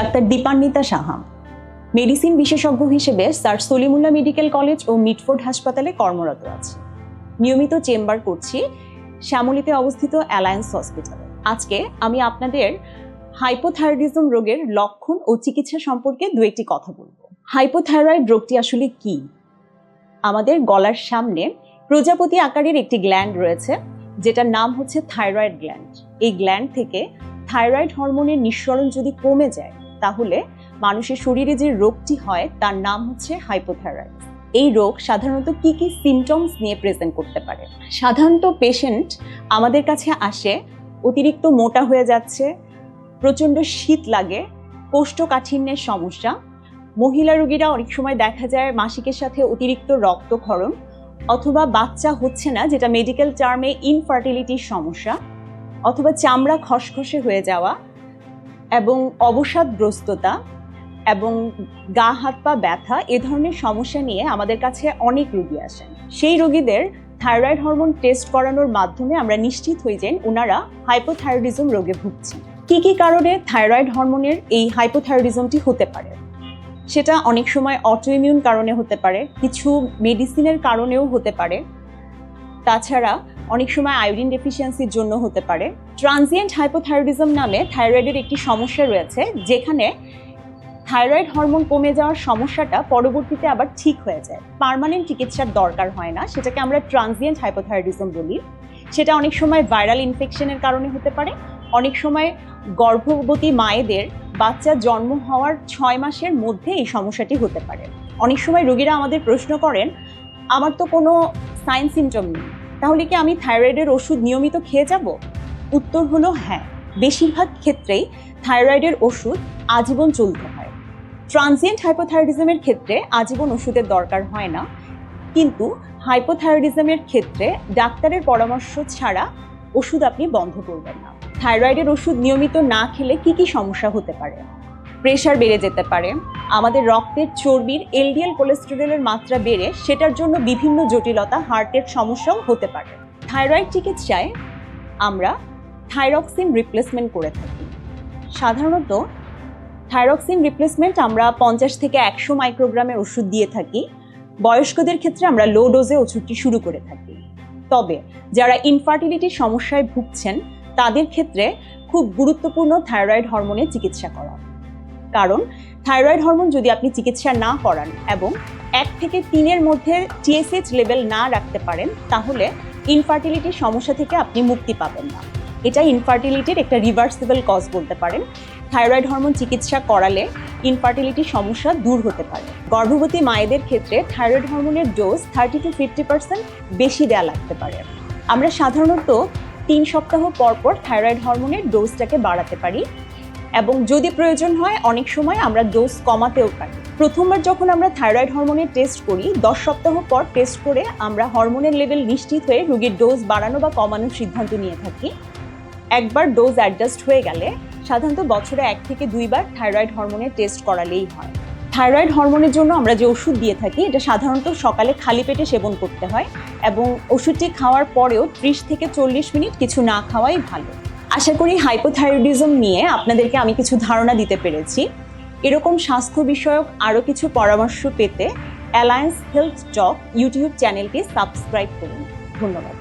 Doctor Dipanwita Saha. Medicine বিশেষজ্ঞ হিসেবে sir Salimullah medical college ও মিটফোর্ড হাসপাতালে কর্মরত আছি। নিয়মিত চেম্বার করছি শ্যামলীতে অবস্থিত অ্যালায়েন্স হসপিটালে। আজকে আমি আপনাদের হাইপোথাইরয়েডিজম রোগের লক্ষণ ও চিকিৎসা সম্পর্কে দু একটি কথা বলব। হাইপোথাইরয়েড রোগটি আসলে কি? আমাদের গলার সামনে প্রজাপতি আকারের একটি গ্ল্যান্ড রয়েছে, যেটার নাম হচ্ছে থাইরয়েড গ্ল্যান্ড। এই গ্ল্যান্ড থেকে থাইরয়েড হরমোনের নিঃসরণ যদি কমে যায় তাহলে মানুষের শরীরে যে রোগটি হয়, তার নাম হচ্ছে হাইপোথাইরয়েড এই রোগ সাধারণত কি কি সিমটমস নিয়ে প্রেজেন্ট করতে পারে? সাধারণত পেশেন্ট আমাদের কাছে আসে, অতিরিক্ত মোটা হয়ে যাচ্ছে, প্রচণ্ড শীত লাগে, কোষ্ঠকাঠিন্যের সমস্যা। মহিলা রোগীরা অনেক সময় দেখা যায় মাসিকের সাথে অতিরিক্ত রক্তক্ষরণ অথবা বাচ্চা হচ্ছে না, যেটা মেডিকেল টার্মে ইনফার্টিলিটির সমস্যা অথবা চামড়া খসখসে হয়ে যাওয়া এবং অবসাদগ্রস্ততা এবং গা, হাত, পা ব্যথা এ ধরনের সমস্যা নিয়ে আমাদের কাছে অনেক রুগী আসেন। সেই রোগীদের থাইরয়েড হরমোন টেস্ট করানোর মাধ্যমে আমরা নিশ্চিত হই যে ওনারা হাইপোথাইরয়েডিজম রোগে ভুগছেন। কি কি কারণে থাইরয়েড হরমোনের এই হাইপোথাইরয়েডিজমটি হতে পারে? সেটা অনেক সময় অটোইমিউন কারণে হতে পারে, কিছু মেডিসিনের কারণেও হতে পারে তাছাড়া অনেক সময় আয়োডিন ডেফিসিয়েন্সির জন্য হতে পারে। ট্রানজিয়েন্ট হাইপোথাইরয়েডিজম নামে থাইরয়েডের একটি সমস্যা রয়েছে, যেখানে থাইরয়েড হরমোন কমে যাওয়ার সমস্যাটা পরবর্তীতে আবার ঠিক হয়ে যায়। পার্মানেন্ট চিকিৎসার দরকার হয় না, সেটাকে আমরা ট্রানজিয়েন্ট হাইপোথাইরয়েডিজম বলি। সেটা অনেক সময় ভাইরাল ইনফেকশনের কারণে হতে পারে। অনেক সময় গর্ভবতী মায়েদের বাচ্চা জন্ম হওয়ার ছয় মাসের মধ্যে এই সমস্যাটি হতে পারে। অনেক সময় রোগীরা আমাদের প্রশ্ন করেন, আমার তো কোনো সাইন সিমটম নেই। তাহলে কি আমি থাইরয়েডের ওষুধ নিয়মিত খেয়ে যাব? উত্তর হলো হ্যাঁ। বেশিরভাগ ক্ষেত্রেই থাইরয়েডের ওষুধ আজীবন চলতে হয়। ট্রানজিয়েন্ট হাইপোথাইরয়েডিজমের ক্ষেত্রে আজীবন ওষুধের দরকার হয় না। কিন্তু হাইপোথাইরয়েডিজমের ক্ষেত্রে ডাক্তারের পরামর্শ ছাড়া ওষুধ আপনি বন্ধ করবেন না। থাইরয়েডের ওষুধ নিয়মিত না খেলে কি কি সমস্যা হতে পারে? প্রেশার বেড়ে যেতে পারে। আমাদের রক্তের চর্বির এলডিএল কোলেস্টেরলের মাত্রা বেড়ে, সেটার জন্য বিভিন্ন জটিলতা হার্টের সমস্যাও হতে পারে। থাইরয়েড চিকিৎসায় আমরা থাইরক্সিন রিপ্লেসমেন্ট করে থাকি। সাধারণত থাইরক্সিন রিপ্লেসমেন্ট আমরা পঞ্চাশ থেকে একশো মাইক্রোগ্রামের ওষুধ দিয়ে থাকি। বয়স্কদের ক্ষেত্রে আমরা লো ডোজে ওষুধটি শুরু করে থাকি। তবে যারা ইনফার্টিলিটির সমস্যায় ভুগছেন, তাদের ক্ষেত্রে খুব গুরুত্বপূর্ণ থাইরয়েড হরমোনের চিকিৎসা করা। কারণ থাইরয়েড হরমোন যদি আপনি চিকিৎসা না করান এবং এক থেকে তিনের মধ্যে টিএসএইচ লেভেল না রাখতে পারেন, তাহলে ইনফার্টিলিটির সমস্যা থেকে আপনি মুক্তি পাবেন না। এটা ইনফার্টিলিটির একটা রিভার্সিবল কজ বলতে পারেন। থাইরয়েড হরমোন চিকিৎসা করালে ইনফার্টিলিটির সমস্যা দূর হতে পারে। গর্ভবতী মায়েদের ক্ষেত্রে থাইরয়েড হরমোনের dose thirty to fifty percent বেশি দেওয়া লাগতে পারে। আমরা সাধারণত তিন সপ্তাহ পর পর থাইরয়েড হরমোনের ডোজটাকে বাড়াতে পারি। এবং যদি প্রয়োজন হয়, অনেক সময় আমরা ডোজ কমাতেও পারি। প্রথমবার যখন আমরা থাইরয়েড হরমোনের টেস্ট করি, দশ সপ্তাহ পর টেস্ট করে আমরা হরমোনের লেভেল নিশ্চিত হয়ে রোগীর ডোজ বাড়ানো বা কমানোর সিদ্ধান্ত নিয়ে থাকি। একবার ডোজ অ্যাডজাস্ট হয়ে গেলে সাধারণত বছরে এক থেকে দুইবার থাইরয়েড হরমোনের টেস্ট করালেই হয়। থাইরয়েড হরমোনের জন্য আমরা যে ওষুধ দিয়ে থাকি, এটা সাধারণত সকালে খালি পেটে সেবন করতে হয় এবং ওষুধটি খাওয়ার পরেও ত্রিশ থেকে চল্লিশ মিনিট কিছু না খাওয়াই ভালো। আশা করি হাইপোথাইরয়েডিজম নিয়ে আপনাদেরকে আমি কিছু ধারণা দিতে পেরেছি। এরকম স্বাস্থ্য বিষয়ক আরও কিছু পরামর্শ পেতে অ্যালায়েন্স হেলথ টক ইউটিউব চ্যানেলটি সাবস্ক্রাইব করুন। ধন্যবাদ।